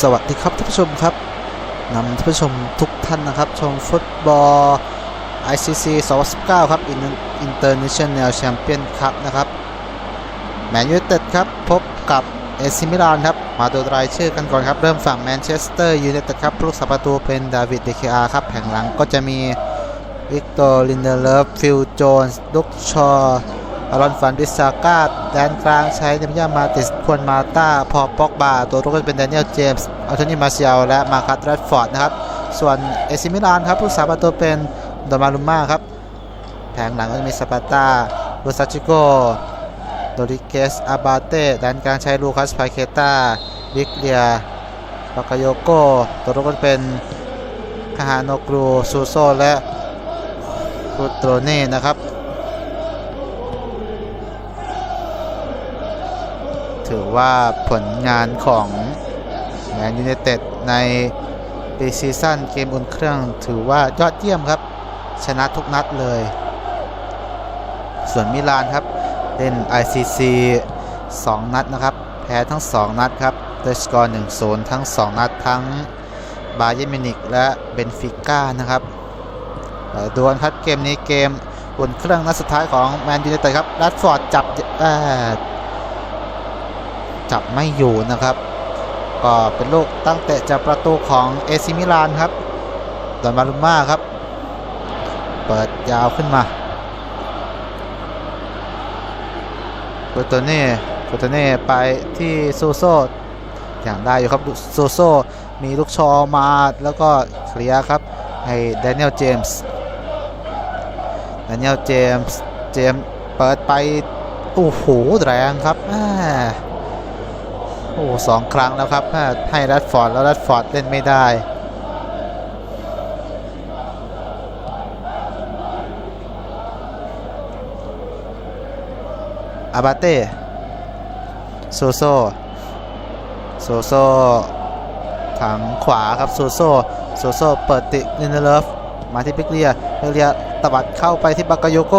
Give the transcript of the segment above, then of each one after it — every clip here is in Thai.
สวัสดีครับท่านผู้ชมครับนำท่านผู้ชมทุกท่านนะครับ ชมฟุตบอล ICC 2019 ครับ International Champion Cup นะครับแมนยูเต็ดครับ พบกับเอซิมิลานครับ มาดูรายชื่อกันก่อนครับ เริ่มฝั่งแมนเชสเตอร์ยูไนเต็ดครับผู้รักษาประตูเป็นดาวิดเดคอาครับแผงหลังก็จะมีวิกตอร์ลินเดเลฟฟิลโจนส์ลุกชอ อารอนฟันบิสซาก้าแดนกลางใช้เนมยามาติสควนมาตาพอปอกบา ตัวรุกก็เป็นแดเนียลเจมส์อัลโทนีมาเซียลและมาคัตแรดฟอร์ดนะครับ ส่วนเอซิมิลานครับผู้สาประตูเป็นดอมารุม่าครับ แผงหลังก็จะมีสปาตาลูซาชิโกโดริเกสอาบาเต้แดนกลางใช้ลูคัสพาเคตาวิกเลียปากาโยโกตัวรุกก็เป็นคาฮานโนกรูซูโซและคูโตรเน่นะครับ ถือว่าผลงานของแมนยูไนเต็ดในปีซีซั่นเกมอุ่นเครื่องถือว่ายอดเยี่ยมครับ ชนะทุกนัดเลย ส่วนมิลานครับ เล่น ICC 2 นัดนะครับ แพ้ทั้ง 2 นัดครับด้วยสกอร์1-0 ทั้ง 2 นัด ทั้งบาเยร์มินิกและเบนฟิก้านะครับดวลครับเกมนี้เกมอุ่นเครื่องนัดสุดท้ายของแมนยูไนเต็ดครับรัดฟอร์ดจับ จับไม่อยู่นะครับ ก็เป็นลูกตั้งเตะจากประตูของเอซิมิลานครับดอนมารุม่าครับ เปิดยาวขึ้นมาโกโตเน่โกโตเน่ไปที่ซูโซอย่างได้อยู่ครับซูโซมีลูกชอมาแล้วก็เคลียร์ครับให้แดเนียลเจมส์แดเนียลเจมส์เจมส์เปิดไป โอ้โห แรงครับ โอ้สองครั้งแล้วครับให้รัดฟอร์ดแล้วรัดฟอร์ดเล่นไม่ได้ อาบาเต้โซโซโซโซทางขวาครับโซโซโซโซเปิดติลินเดเลฟมาที่พิกเลียพิกเลียตวัดเข้าไปที่บากาโยโก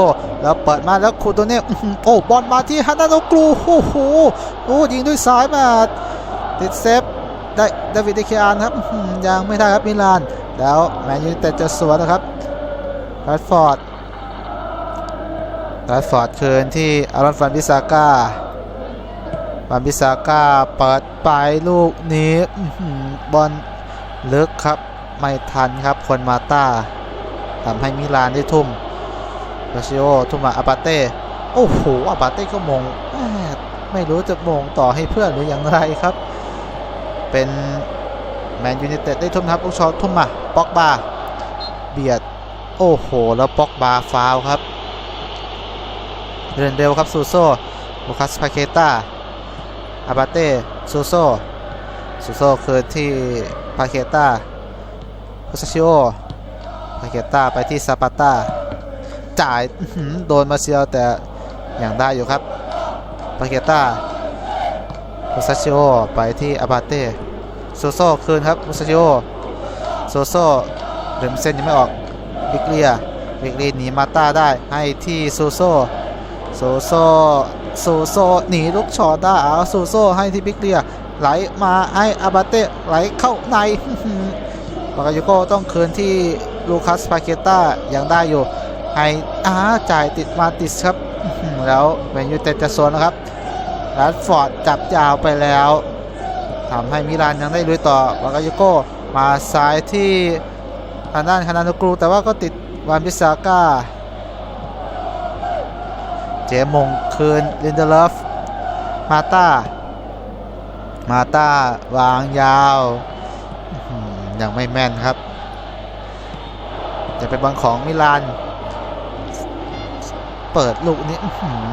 แล้วเปิดมาแล้วคูโตเน่อื้อหือโอ้บอลมาที่ฮานาโนกรูโอ้โหโอ้ยิงด้วยซ้ายมาติดเซฟได้ดาวิดเดคิอานครับยังไม่ได้ครับมิลาน แล้วแมนยูเต็ดจะสวนนะครับแรดฟอร์ดแรดฟอร์ดคืนที่อารอนฟันบิซาก้าฟันบิซาก้าเปิดไปลูกนี้บอลลึกครับ ไม่ทันครับคนมาต้าทำให้มิลานได้ทุ่ม กาชิโอทุ่มมาอาบาเต้ โอ้โหอาบาเต้ก็มง ไม่รู้จะมงต่อให้เพื่อนหรืออย่างไรครับ เป็นแมนยูไนเต็ดได้ทุ่มนะครับลูกชอตทุ่มมาป็อกบาเบียด โอ้โห แล้วป็อกบาฟาวครับ เรนเดลครับซูโซลูคัสพาเคต้าอาบาเต้ซูโซซูโซคืนที่พาเคต้าโคซาชิโอพาเคต้าไปที่ซาปาตา จ่ายโดนมาเซียวแต่อย่างได้อยู่ครับพาเคต้ามุซาชิโอไปที่อาบาเต้โซโซคืนครับมุซาชิโอโซโซเดิมเส้นยังไม่ออกวิกเลียวิกเลียหนีมาต้าได้ให้ที่โซโซโซโซโซโซหนีลูกชอตได้เอาโซโซให้ที่วิกเลียไหลมาให้อาบาเต้ไหลเข้าในอื้อหือบากาโยโกต้องคืนที่ลูคัสพาเคต้ายังได้อยู่ ให้อาจ่ายติดมาติสครับ แล้วแมนยูเต็ดจะสวนนะครับรัดฟอร์ดจับยาวไปแล้วทำให้มิลานยังได้ลุยต่อวากาโยโกมาซ้ายที่ทางด้านคานาโนกรู แต่ว่าก็ติดวานพิซาก้า เจมงคืนลินเดเลฟมาตามาตาวางยาวยังไม่แม่นครับ จะเป็นบอลของมิลาน เปิดลูกนี้อื้อหือ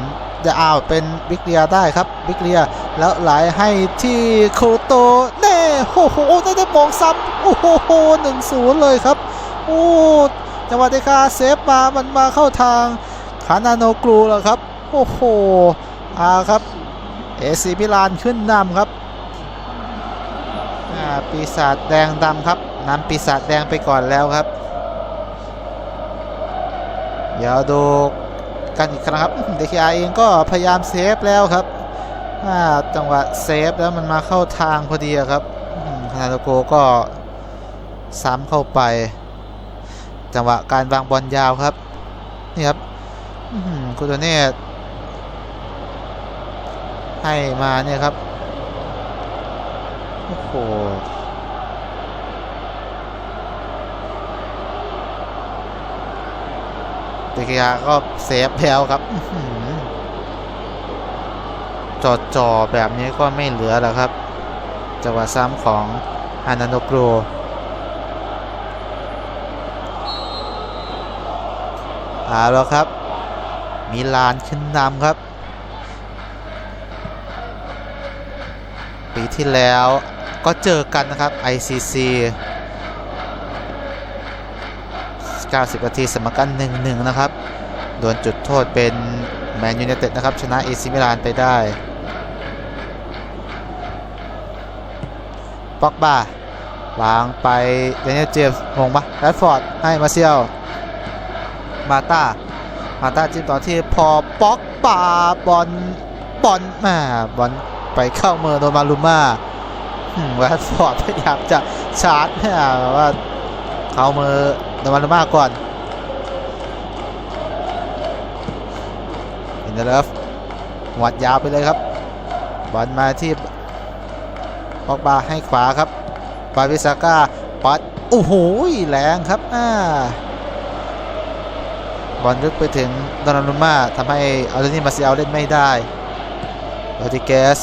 จะเอาเป็นวิกเรียได้ครับวิกเรียแล้วไหลให้ที่โคโตเน่โอ้โหได้ได้มองซ้ำโอ้โหหนึ่งศูนย์เลยครับโอ้จังหวะเดคาเซฟมามันมาเข้าทางคานาโนกรูแล้วครับ โอ้โหอาครับเอซีมิลานขึ้นนำครับปีศาจแดงดำครับนำปีศาจแดงไปก่อนแล้วครับ เดี๋ยวดู กันอีกครั้งครับเดคอาเองก็พยายามเซฟแล้วครับจังหวะเซฟแล้วมันมาเข้าทางพอดีครับอืมนาโตโกก็ซ้ำเข้าไป จังหวะการวางบอลยาวครับนี่ครับคุโตเน่ให้มาเนี่ยครับโอ้โห เดกยาก็เซฟแล้วครับอื้อหือจอจอแบบนี้ก็ไม่เหลือแล้วครับจังหวะซ้ำของฮานาโนโกรเอาแล้วครับ มิลานขึ้นนำครับ ปีที่แล้วก็เจอกันนะครับ ICC 90นาทีเสมอกัน 1-1 นะครับ โดนจุดโทษเป็นแมนยูไนเต็ดนะครับ ชนะเอซิมิลานไปได้ป็อกบาวางไปเดนิเอลเจมส์งงปะแรดฟอร์ดให้มาเซียลมาตามาตาจิ้มต่อที่พอป็อกบาบอลบอลแม่บอลไปเข้ามือโดนมาลูมาแรดฟอร์ดพยายามจะชาร์จแบบว่าเข้ามือ โดนมาลมาก่อนอินเดเลฟหวัดยาวไปเลยครับบอลมาที่ปอกบาให้ขวาครับปาวิซาก้าปัดโอ้โหแรงครับอ่าบอลลึกไปถึงดอนารุม่าทำให้อัลเทนี่มาเซียลเล่นไม่ได้โรติเกส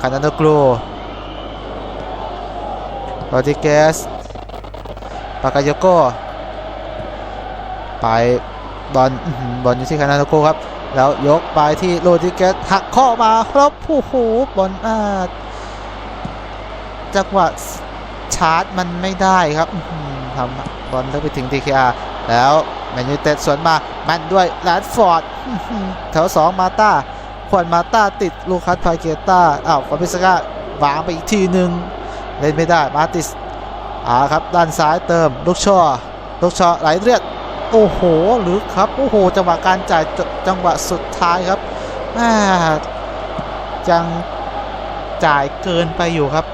คานาโนกลูโรติเกส ปากายโกไปบอลบอลอยู่ที่คานาโนโกครับ แล้วยกไปที่โรติเกสหักข้อมาครับโอ้โหบอลอาจังหวะชาร์จมันไม่ได้ครับทำบอลเลิกไปถึง DKR แล้วแมนยูเต็ดสวนมาแมนด้วยแรดฟอร์ดอื้อหือแถว2มาตาขวัญมาตาติดลูคัสพาเกต้าอ้าวฟาบิสก้าวางไปอีกทีหนึ่งเล่นไม่ได้มาติส อ่าครับด้านซ้ายเติมลูกช่อลูกช่อไหลเลือดโอ้โหลึกครับโอ้โหจังหวะการจ่ายจจังหวะสุดท้ายครับอ่าจังจ่ายเกินไปอยู่ครับ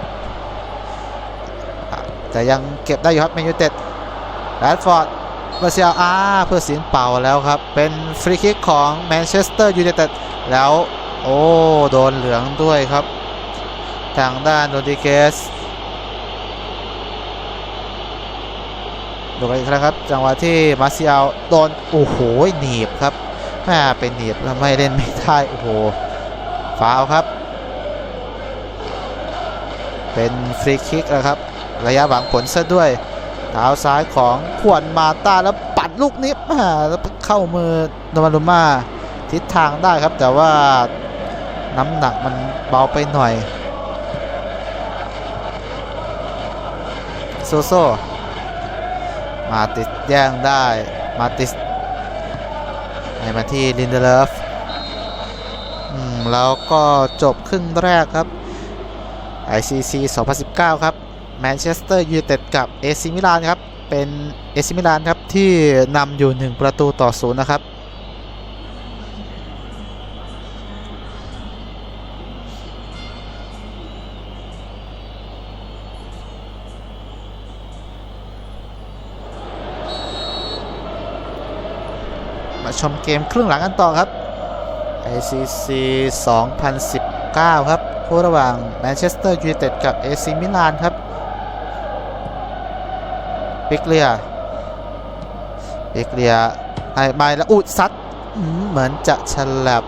แต่ยังเก็บได้อยู่ครับแมนยูเต็ดแรดฟอร์ดเมาเซียอาเพื่อเสียงเป่าแล้วครับ เป็นฟรีคิกของแมนเชสเตอร์ยูไนเต็ดแล้ว โอ้ โดนเหลืองด้วยครับ ทางด้านโรดิเกส ดูกันอีกครั้งครับ จังหวะที่มาเซียลโดนโอ้โหหนีบครับแม่เป็นหนีบแล้วไม่เล่นไม่ได้โอ้โหฟาวครับ เป็นฟรีคิกนะครับ ระยะหวังผลซะด้วยเท้าซ้ายของขวนมาตาแล้วปัดลูกนี้มาแล้วเข้ามือโนมารุมาทิศทางได้ครับ แต่ว่าน้ำหนักมันเบาไปหน่อย โซโซ มาติดแย่งได้มาติสให้มาที่ลินเดเลฟอืมแล้วก็จบครึ่งแรกครับ ICC 2019 ครับแมนเชสเตอร์ยูไนเต็ดกับเอซิมิลานครับ เป็นเอซิมิลานครับที่นำอยู่ 1 ประตูต่อศูนย์นะครับ มาชมเกมครึ่งหลังกันต่อครับ ICC 2019 ครับคู่ระหว่างแมนเชสเตอร์ยูไนเต็ดกับเอซิมิลานครับปิกเลียปิกเลียไอ้ไม่แล้วอุดซัดเหมือนจะฉลับ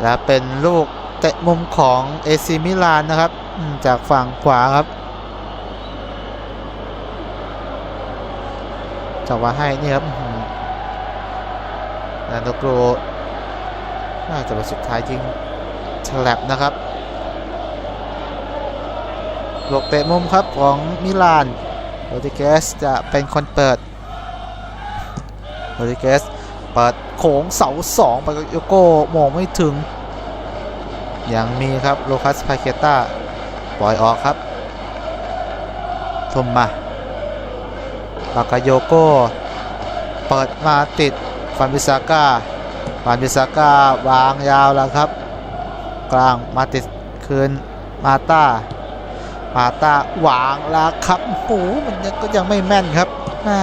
และเป็นลูกเตะมุมของเอซิมิลานนะครับ จากฝั่งขวาครับจังหวะให้นี่ครับ นันโดโกรน่าจะเป็นสุดท้ายยิงฉลับนะครับลูกเตะมุมครับของมิลานโรดิเกสจะเป็นคนเปิดโรดิเกสเปิดโขงเสาสองไปกับโยโก้มองไม่ถึง ยังมีครับโลคัสพาเคต้าปล่อยออกครับทุ่มมาปากาโยโก้เปิดมาติด ฟันบิซาก้าฟันบิซาก้าวางยาวแล้วครับ กลางมาติดคืนมาตามาตาวางแล้วครับโอ้โหมันยังก็ยังไม่แม่นครับอ่า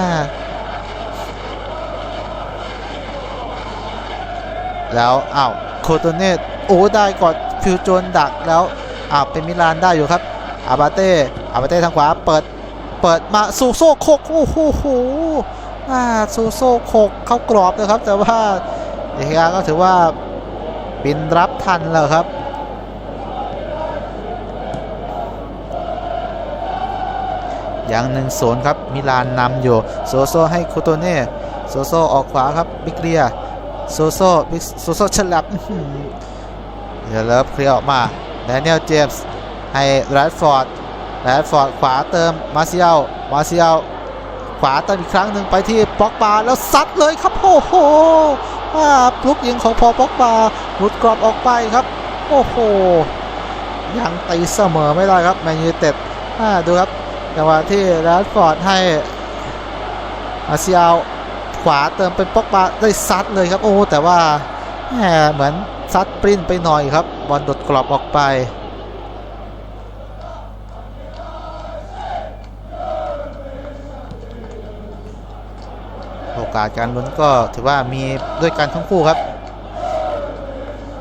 แล้วอ้าวโคโตเนตโอ้ได้กอดฟิวโจนดักแล้วอ้าวเป็นมิลานได้อยู่ครับอาบาเต้อาบาเต้ทางขวาเปิดเปิดมาซูโซ่โคกโอ้โห ซูโซ่โคกเข้ากรอบนะครับ แต่ว่าเดียก็ถือว่าบินรับทันแล้วครับอย่างหนึ่งศูนย์ครับ มิลานนำอยู่ โซโซให้คูโตเน่โซโซออกขวาครับบิกเรียโซโซบิกโซโซฉลับอื้อหือเดี๋ยวเลิฟเคลียร์ออกมาแดเนียลเจมส์ให้แรดฟอร์ดแรดฟอร์ดขวาเติมมาเซียลมาเซียล ขวาเติมอีกครั้งหนึ่งไปที่ป็อกบาแล้วซัดเลยครับโอ้โหอ่าลูกยิงของพอป็อกบาหลุดกรอบออกไปครับ โอ้โหยังตีเสมอไม่ได้ครับแมนยูเต็ดอ่าดูครับจังหวะที่แรดฟอร์ดให้อาเซียลขวาเติมเป็นป็อกบาได้ซัดเลยครับโอ้แต่ว่าแหมเหมือนซัดปริ้นไปหน่อยครับบอลดดกรอบออกไป กาสการลุ้นก็ถือว่ามีด้วยกันทั้งคู่ครับ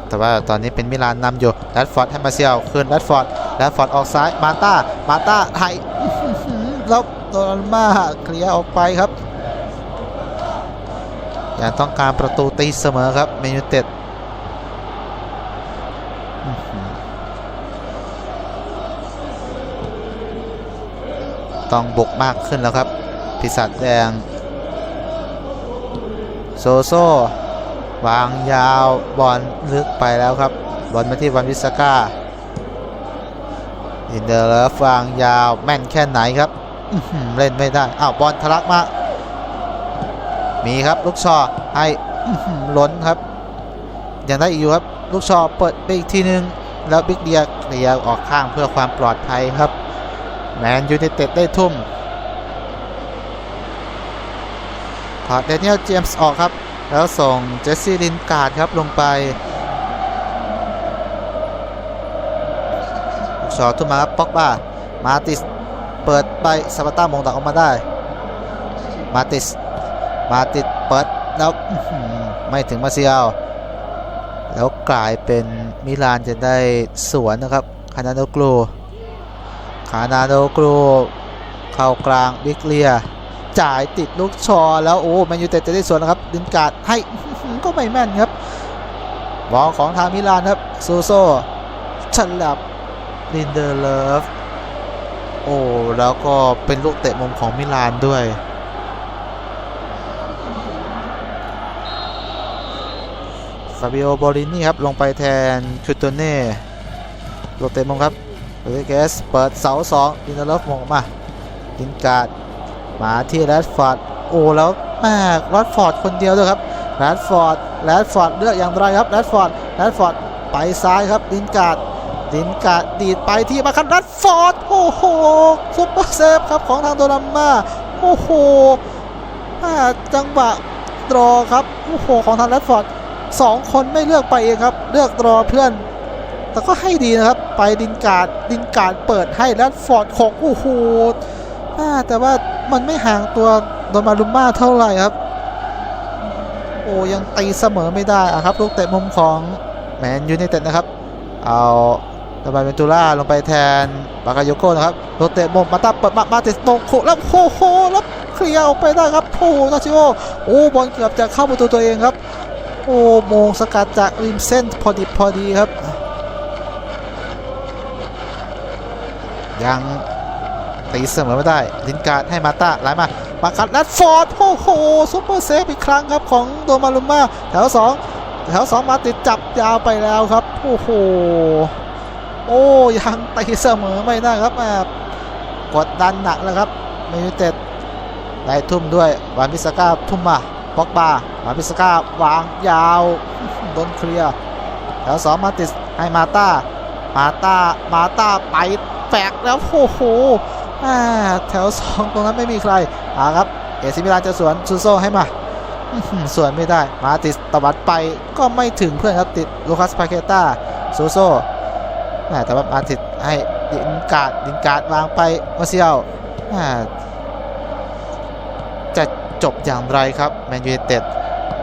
แต่ว่าตอนนี้เป็นมิลานนำอยู่แรดฟอร์ดให้มาเซียลคืนแรดฟอร์ดแรดฟอร์ดออกซ้ายมาต้ามาต้าไทยแล้วโดนมาเคลียร์ออกไปครับยังต้องการประตูตีเสมอครับเมนูเต็ดต้องบุกมากขึ้นแล้วครับ พิศาจแดง โซโซวางยาวบอลลึกไปแล้วครับ บอลมาที่วันวิสก้าอินเดอร์เลฟวางยาวแม่นแค่ไหนครับเล่นไม่ได้อ้าวบอลทะลักมา มีครับลูกชอให้อื้อหือล้นครับยังได้อีกอยู่ครับลูกชอเปิดไปอีกทีนึง แล้วบิ๊กเดียเคลียร์ออกข้างเพื่อความปลอดภัยครับ แมนยูไนเต็ดได้ทุ่ม ถอดเดนิเอลเจมส์ออกครับ แล้วส่งเจสซี่ลินการ์ดครับลงไปลูกชอทุ่มมาครับป็อกบ้ามาติสเปิดไปซาบาต้ามงตักออกมาได้ มาติสมาติดเปิดแล้วไม่ถึงมาเซียลแล้วกลายเป็นมิลานจะได้สวนนะครับคานาโดกลูคานาโดกลูเข้ากลางบิกเลีย จ่ายติดลูกชอแล้วโอ้แมนยูเต็ดจะได้สวนนะครับดินการ์ดให้ก็ไม่แม่นครับบอลของทางมิลานครับซูโซฉลับลินเดอร์เลฟโอ้แล้วก็เป็นลูกเตะมุมของมิลานด้วยฟาบิโอบอลินี่ครับลงไปแทนคูโตเน่โรเตะมงครับโรเตเกสเปิดเสาสองดินเดอร์เลฟมงมาดินการ์ด มาที่แรดฟอร์ดโอ้แล้วแม่แรดฟอร์ดคนเดียวด้วยครับแรดฟอร์ดแรดฟอร์ดเลือกอย่างไรครับแรดฟอร์ดแรดฟอร์ดไปซ้ายครับดินการ์ดดินการ์ดดีดไปที่มาคันแรดฟอร์ดโอ้โหซุปเปอร์เซฟครับของทางโดราม่าโอ้โหอ่จังหวะดรอครับโอ้โหของทางแรดฟอร์ดสองคนไม่เลือกไปเองครับ เลือกรอเพื่อน แต่ก็ให้ดีนะครับ ไปดินการ์ดดินการ์ดเปิดให้แรดฟอร์ดของโอ้โหอ่แต่ว่า มันไม่ห่างตัวโดนมารุมมาเท่าไหร่ครับ โอ้ยังตีเสมอไม่ได้อะครับ ลูกเตะมุมของแมนยูไนเต็ดนะครับ เอาตบาเวนตูล่าลงไปแทนบากาโยโกนะครับลูกเตะมุมมาตาเปิดมามาติดโมโคแล้วโอ้โหแล้วเคลียร์ออกไปได้ครับโอ้นาชิโอโอ้บอลเกือบจะเข้าประตูตัวเองครับ โอ้โมงสกัดจากริมเส้นพอดีพอดีครับ ยัง ตีเสมอไม่ได้ ลินการ์ดให้มาต้าไหลมามาคัดนัดฟอร์ดโอ้โหซุปเปอร์เซฟอีกครั้งครับของโดมารุม่าแถวสองแถวสองมาติดจับยาวไปแล้วครับโอ้โหโอ้ยังตีเสมอไม่ได้ครับแอบกดดันหนักแล้วครับเมยูเต็ดได้ทุ่มด้วยวานพิสก้าทุ่มมาบ็อกบามาพิสก้าวางยาวโดนเคลียร์แถวสองมาติสให้มาต้ามาต้ามาต้าไปแฝกแล้วโอ้โห แถวสองตรงนั้นไม่มีใครอ่าครับเอซิมิลานจะสวนซูโซให้มาสวนไม่ได้มาติสตวัดไปก็ไม่ถึงเพื่อนครับติดลูคัสพาเกต้าซูโซ่แต่ว่ามาติสให้ดินการ์ดดินการ์ดวางไปมาเซียวจะจบอย่างไรครับแมนยูเต็ด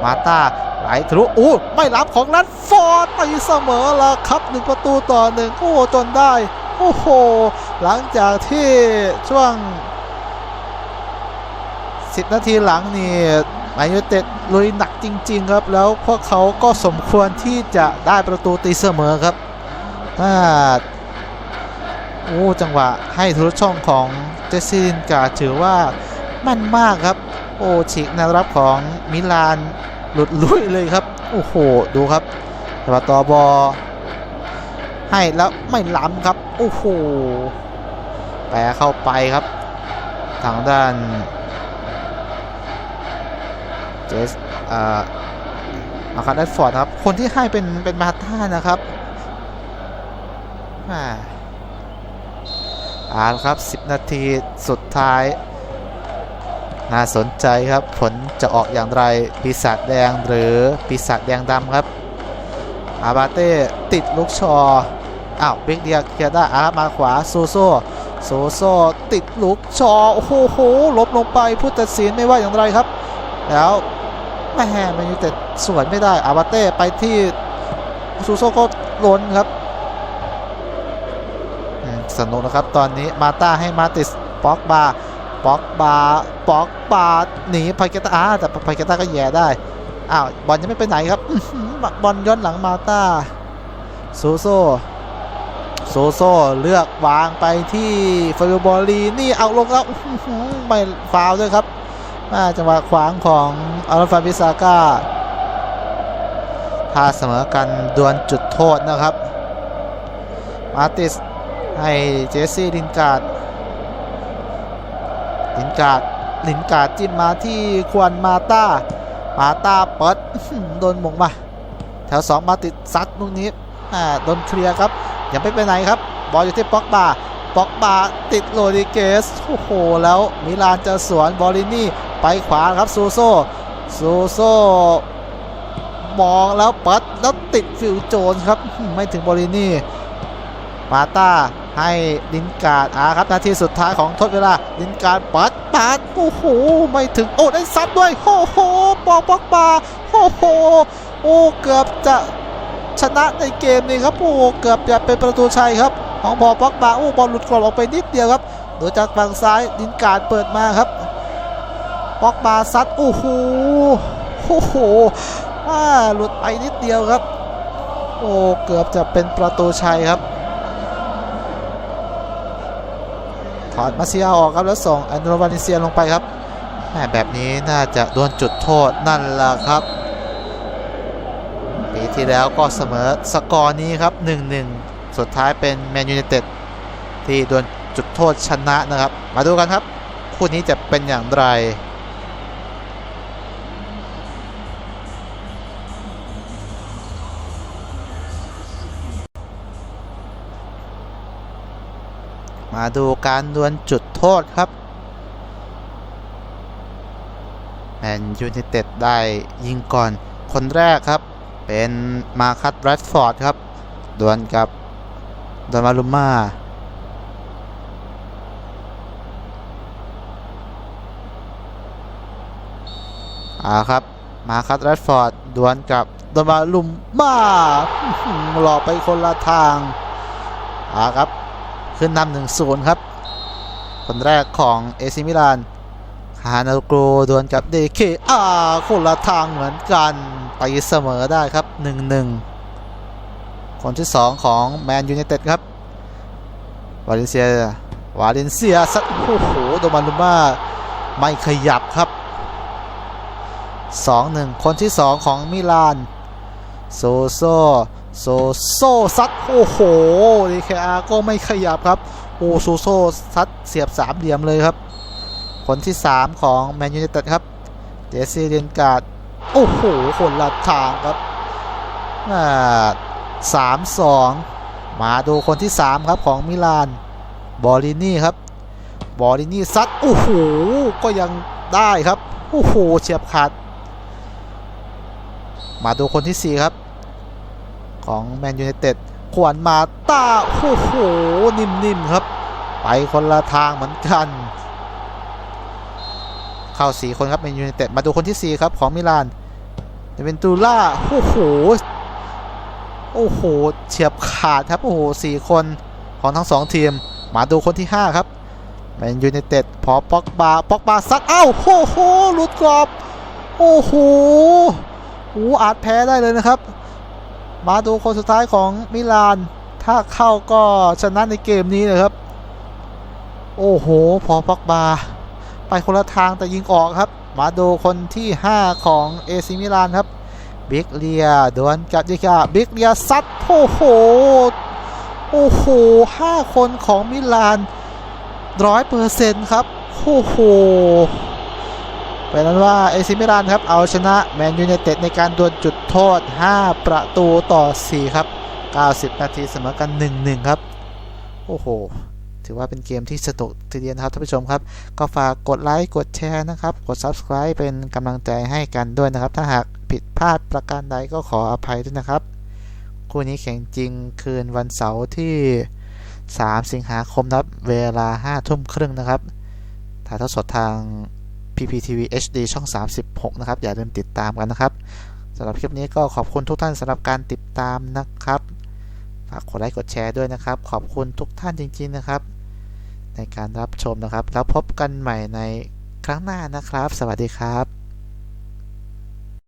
มาตาไหลทะลุอู้ไม่รับของรัดฟอร์ดไปเสมอแล้วครับหนึ่งประตูต่อหนึ่งโอ้จนได้ โอ้โห หลังจากที่ช่วง 10 นาทีหลังนี่แมนยูเต็ดลุยหนักจริง ๆ ครับ แล้วพวกเขาก็สมควรที่จะได้ประตูตีเสมอครับถ้าโอ้จังหวะให้ทะลุช่องของเจสซี่ลินกาถือว่าแม่นมากครับ โอ้ฉีกแนวรับของมิลานหลุดลุยเลยครับ โอ้โห ดูครับแต่ว่าต่อบอ ให้แล้วไม่ล้ำครับ โอ้โหแปรเข้าไปครับ ทางด้านเจสอ่ามาคัตแรดฟอร์ดครับ คนที่ให้เป็นเป็นมาท่านะครับอ่าอาครับ 10 นาทีสุดท้าย น่าสนใจครับ ผลจะออกอย่างไร ปีศาจแดงหรือปีศาจแดงดำครับ อาบาเต้ติดลูกชออ้าวเบกเดียเคียได้อามาขวาโซโซโซโซติดลูกชอโอ้โหโหลบลงไปผู้ตัดสินไม่ว่าอย่างไรครับ แล้วแม่แมนยูแต่สวนไม่ได้อาบาเต้ไปที่โซโซก็ล้นครับสนุกนะครับตอนนี้มาต้าให้มาติสป็อกบาป็อกบาป็อกบาหนีพาเกตาอาแต่พาเกตาก็แย่ได้อ้าวบอลยังไม่ไปไหนครับ อื้อหือบอลย้อนหลังมาตาโซโซโซโซเลือกวางไปที่ฟาบิโอบอลีนี่เอาลงแล้วไม่ฟาวด้วยครับอ่าจังหวะขวางของอัลฟาบิซาก้าถ้าเสมอกันดวลจุดโทษนะครับ มาติสให้เจสซี่ลินการ์ดลินการ์ดลินการ์ดจิ้มมาที่ควนมาตามาตาเปิดโดนหมงมา ถว2มาติดซัดลูกนี้อ่าโดนเคลียร์ครับยังไม่ไปไหนครับ บอลอยู่ที่ป็อกบาป็อกบาติดโรดิเกสโอ้โห แล้วมิลานจะสวนบอลินี่ไปขวาครับซูโซซูโซมองแล้วปิดแล้วติดฟิวโจนครับไม่ถึงบอลินี่มาตาให้ลินการ์ดอาครับนาทีสุดท้ายของทดเวลาลินการ์ดปัดปาดโอ้โหไม่ถึงโอ้ได้ซับด้วยโอ้โหปอกบอกบาโอ้โห โอ้เกือบจะชนะในเกมนี้ครับโอ้เกือบจะเป็นประตูชัยครับ ของพอปอกบาโอ้บอลหลุดกรอบออกไปนิดเดียวครับโดยจากฝั่งซ้ายลินการ์ดเปิดมาครับปอกบาซัดโอ้โหโอ้โหอ่าหลุดไปนิดเดียวครับ โอ้เกือบจะเป็นประตูชัยครับถอดมาเซียออกครับแล้วส่งแอนโดวานิเซียลงไปครับแหมแบบนี้น่าจะโดนจุดโทษนั่นแหละครับ ที่แล้วก็เสมอสกอร์นี้ครับ 1-1 สุดท้ายเป็นแมนยู i นเต็ดที่โดนจุดโทษชนะนะครับ มาดูกันครับ คู่นี้จะเป็นอย่างไรมาดูการดวลจุดโทษครับแมนยู i นเต็ดได้ยิงก่อนคนแรกครับ เป็นมาคัตแรดฟอร์ดครับ ดวลกับดอนมารุม่าอ่าครับ มาคัตแรดฟอร์ดดวลกับดอนมารุม่าอื้อหือหลอกไปคนละทางอ่าครับ ขึ้นนำหนึ่งศูนย์ครับ คนแรกของเอซิมิลาน ฮานาโกรดวลกับเดเคอาคนละทางเหมือนกันไปเสมอได้ครับ 1-1 คนที่ 2 ของแมนยูไนเต็ดครับ วาเลนเซียวาเลนเซียสัตโอ้โหโดมารุม่าไม่ขยับครับ 2-1 คนที่ 2 ของมิลาน โซโซโซโซซัดโอ้โหดีเคอาก็ไม่ขยับครับ โอ้โซโซซัดเสียบสามเหลี่ยมเลยครับ คนที่ 3 ของแมนยูไนเต็ดครับเจสซี่เดนการ์ดโอ้โหคนละทางครับสามสองมาดูคนที่ 3 ครับของมิลานบอลินี่ครับบอลินี่ซัดโอ้โหก็ยังได้ครับโอ้โหเฉียบขาดมาดูคนที่ 4 ครับ ของแมนยูไนเต็ดขวัญมาต้าโอ้โหนิ่มๆครับ ไปคนละทางเหมือนกัน เข้าสี่คนครับแมนยูไนเต็ดมาดูคนที่4ครับของมิลานเดวินตูล่าโอ้โหโอ้โหเฉียบขาดครับโอ้โหสี่คนของทั้งสองทีม มาดูคนที่5ครับแมนยูไนเต็ดพอป็อกบาป็อกบาซัดเอ้าโอ้โหหลุดกรอบโอ้โหโอ้อาจแพ้ได้เลยนะครับ มาดูคนสุดท้ายของมิลาน ถ้าเข้าก็ชนะในเกมนี้เลยครับ โอ้โห พอปอกบา ไปคนละทางแต่ยิงออกครับ มาดูคนที่ 5 ของเอซิมิลานครับบิ๊กเลียดวลกับยิกาบิ๊กเลียซัดโอ้โหโอ้โหห้าคนของมิลานร้อยเปอร์เซ็นต์ครับโอ้โหเป็นนั้นว่าเอซิมิลานครับเอาชนะแมนยูไนเต็ดในการดวลจุดโทษ 5 ประตูต่อ 4 ครับ 90 นาทีเสมอกัน 1-1 ครับ โอ้โห ถือว่าเป็นเกมที่สนุกทีเดียวนะครับท่านผู้ชมครับ ก็ฝากกดไลค์กดแชร์นะครับ กด Subscribe เป็นกำลังใจให้กันด้วยนะครับ ถ้าหากผิดพลาดประการใดก็ขออภัยด้วยนะครับ คู่นี้แข่งจริงคืนวันเสาร์ที่ 3 สิงหาคมนะครับ เวลา 5 ทุ่มครึ่งนะครับถ่ายทอดสดทาง PPTV HD ช่อง 36 นะครับ อย่าลืมติดตามกันนะครับสำหรับคลิปนี้ก็ขอบคุณทุกท่านสำหรับการติดตามนะครับ ฝากกดไลค์กดแชร์ด้วยนะครับ ขอบคุณทุกท่านจริง ๆ นะครับ ในการรับชมนะครับ แล้วพบกันใหม่ในครั้งหน้านะครับ สวัสดีครับ